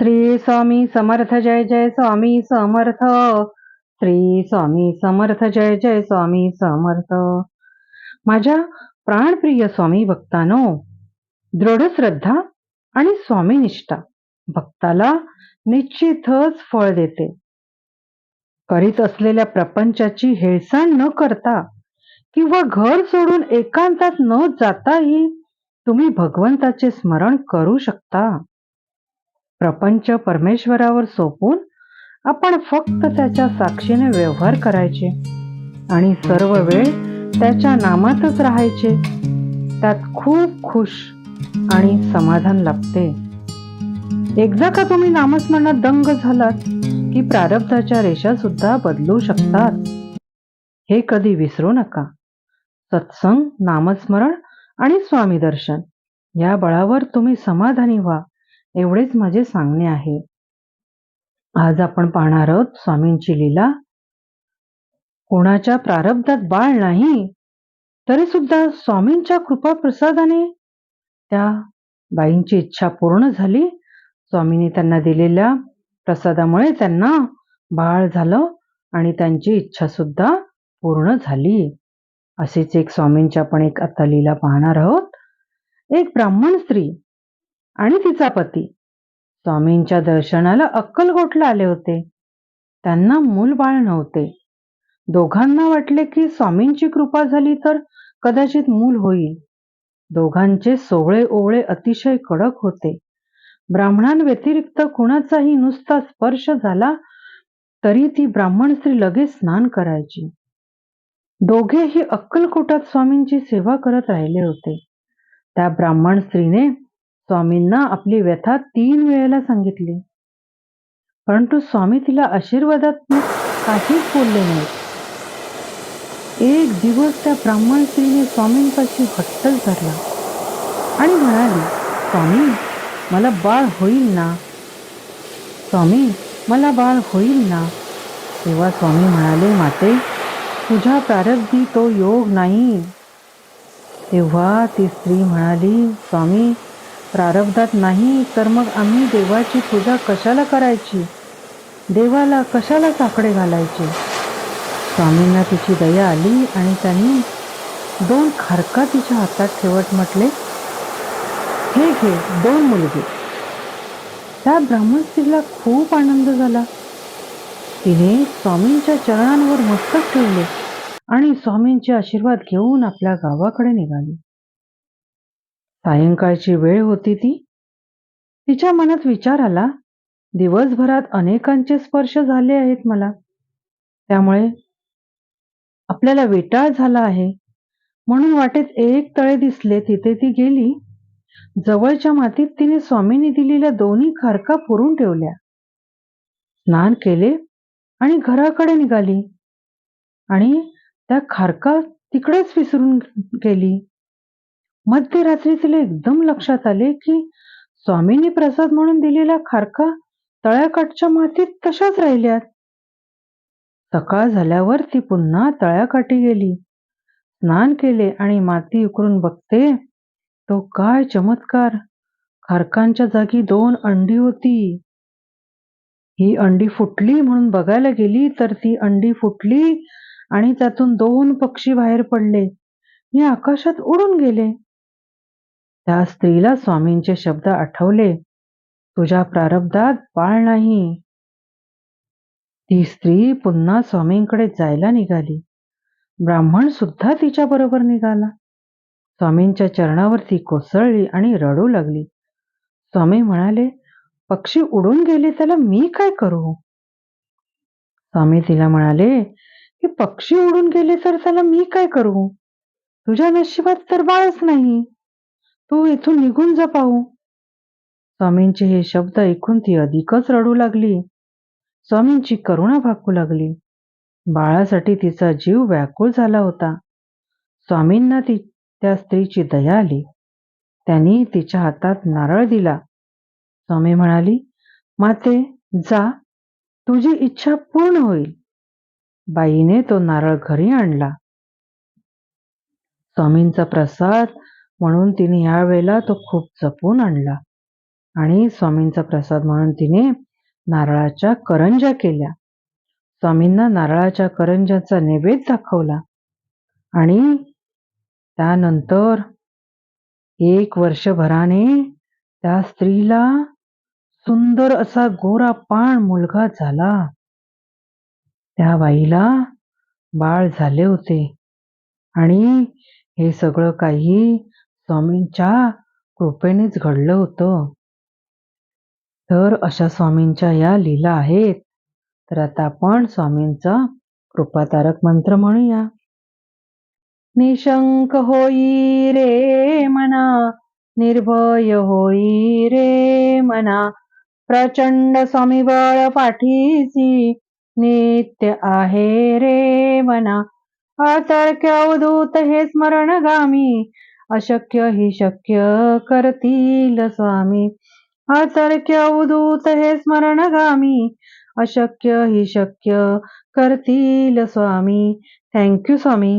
श्री स्वामी समर्थ जय जय स्वामी समर्थ. श्री स्वामी समर्थ जय जय स्वामी समर्थ. माझ्या प्राणप्रिय स्वामी भक्तानो दृढ श्रद्धा आणि स्वामीनिष्ठा भक्ताला निश्चितच फळ देते. करीत असलेल्या प्रपंचाची हेळसांड न करता किंवा घर सोडून एकांतात न जाताही तुम्ही भगवंताचे स्मरण करू शकता. प्रपंच परमेश्वरावर सोपून आपण फक्त त्याच्या साक्षीने व्यवहार करायचे आणि सर्व वेळ त्याच्या नामातच राहायचे. त्यात खूप खुश आणि समाधान लाभते. एकदा का तुम्ही नामस्मरणात दंग झालात की प्रारब्धाच्या रेषा सुद्धा बदलू शकतात? हे कधी विसरू नका. सत्संग नामस्मरण आणि स्वामी दर्शन या बळावर तुम्ही समाधानी व्हा. एवढेच माझे सांगणे आहे. आज आपण पाहणार आहोत स्वामींची लीला. कोणाच्या प्रारब्धात बाळ नाही तरी सुद्धा स्वामींच्या कृपा प्रसादाने त्या बाईंची इच्छा पूर्ण झाली. स्वामींनी त्यांना दिलेल्या प्रसादामुळे त्यांना बाळ झालं आणि त्यांची इच्छा सुद्धा पूर्ण झाली. असेच एक स्वामींच्या आपण एक आता लीला पाहणार आहोत. एक ब्राह्मण स्त्री आणि तिचा पती. स्वामींच्या दर्शनाला अक्कलकोटला आले होते. त्यांना मूल बाळ नव्हते. दोघांना वाटले की स्वामींची कृपा झाली तर कदाचित मूल होईल. दोघांचे सोवळे ओवळे अतिशय कडक होते. ब्राह्मणांव्यतिरिक्त कुणाचाही नुसता स्पर्श झाला तरी ती ब्राह्मण स्त्री लगेच स्नान करायची. दोघेही अक्कलकोटात स्वामींची सेवा करत राहिले होते. त्या ब्राह्मण स्त्रीने स्वामींना आपली व्यथा तीन वेळेला सांगितली. परंतु स्वामी तिला आशीर्वादात्मक काहीच बोलले नाही एक दिवस त्या ब्राह्मण स्त्रीने स्वामींपाशी हट्टच धरला आणि म्हणाली स्वामी मला बाळ होईल ना? स्वामी मला बाळ होईल ना? तेव्हा स्वामी म्हणाले माते तुझ्या प्रारब्धी तो योग नाही. तेव्हा ती स्त्री म्हणाली स्वामी प्रारब्धात नाही तर मग आम्ही देवाची पूजा कशाला करायची? देवाला कशाला साकडे घालायचे? स्वामींना तिची दया आली आणि त्यांनी दोन खारका तिच्या हातात ठेवत म्हटले हे घे दोन मुलगे. त्या ब्राह्मण स्त्रीला खूप आनंद झाला. तिने स्वामींच्या चरणांवर मस्तक ठेवले आणि स्वामींचे आशीर्वाद घेऊन आपल्या गावाकडे निघाली. सायंकाळची वेळ होती ती? तिच्या मनात विचार आला दिवसभरात अनेकांचे स्पर्श झाले आहेत मला. त्यामुळे आपल्याला विटाळ झाला आहे. म्हणून वाटेत एक तळे दिसले तिथे ती गेली. जवळच्या मातीत तिने स्वामींनी दिलेल्या दोन्ही खारका पुरून ठेवल्या. स्नान केले आणि घराकडे निघाली. आणि त्या खारका तिकडेच विसरून गेली. मध्यरात्री तिला एकदम लक्षात आले की स्वामींनी प्रसाद म्हणून दिलेल्या खारका तळ्याकाठच्या मातीत तशाच राहिल्यात. सकाळ झाल्यावर ती पुन्हा तळ्याकाठी गेली. स्नान केले आणि माती उकरून बघते तो काय चमत्कार. खारकांच्या जागी दोन अंडी होती. ही अंडी फुटली म्हणून बघायला गेली तर ती अंडी फुटली आणि त्यातून दोन पक्षी बाहेर पडले. मी आकाशात उडून गेले. त्या स्त्रीला स्वामींचे शब्द आठवले. तुझ्या प्रारब्धात बाळ नाही. ती स्त्री पुन्हा स्वामींकडे जायला निघाली. ब्राह्मण सुद्धा तिच्या बरोबर निघाला. स्वामींच्या चरणावर ती कोसळली आणि रडू लागली. स्वामी म्हणाले पक्षी उडून गेले त्याला मी काय करू? स्वामी तिला म्हणाले की पक्षी उडून गेले तर त्याला मी काय करू? तुझ्या नशिबात तर बाळच नाही. तू इथून निघून जा पाहू. स्वामींचे हे शब्द ऐकून ती अधिकच रडू लागली. स्वामींची करुणा भाकू लागली. बाळासाठी तिचा जीव व्याकुळ झाला होता. स्वामींना ती त्या स्त्रीची दया आली. त्यांनी तिच्या हातात नारळ दिला. स्वामी म्हणाली माते जा. तुझी इच्छा पूर्ण होईल. बाईने तो नारळ घरी आणला. स्वामींचा प्रसाद म्हणून तिने यावेळेला तो खूप जपून आणला. आणि स्वामींचा प्रसाद म्हणून तिने नारळाच्या करंज्या केल्या. स्वामींना नारळाच्या करंज्याचा नैवेद्य दाखवला. आणि त्यानंतर एक वर्षभराने त्या स्त्रीला सुंदर असा गोरा पाण मुलगा झाला. त्या बाईला बाळ झाले होते. आणि हे सगळं काही स्वामींच्या कृपेनेच घडलं होतं. तर अशा स्वामींच्या या लीला आहेत. तर आता आपण स्वामींचा कृपातारक मंत्र म्हणूया. निशंक होई रे मना निर्भय होई रे मना प्रचंड स्वामी बळ पाठीसी नित्य आहे रे मना. अतर्क्य अवधूत हे स्मरण गामी अशक्य हि शक्य करतील स्वामी. अतर्क्य उदूत हे स्मरणगामी. अशक्य हि शक्य करतील स्वामी. थँक्यू स्वामी.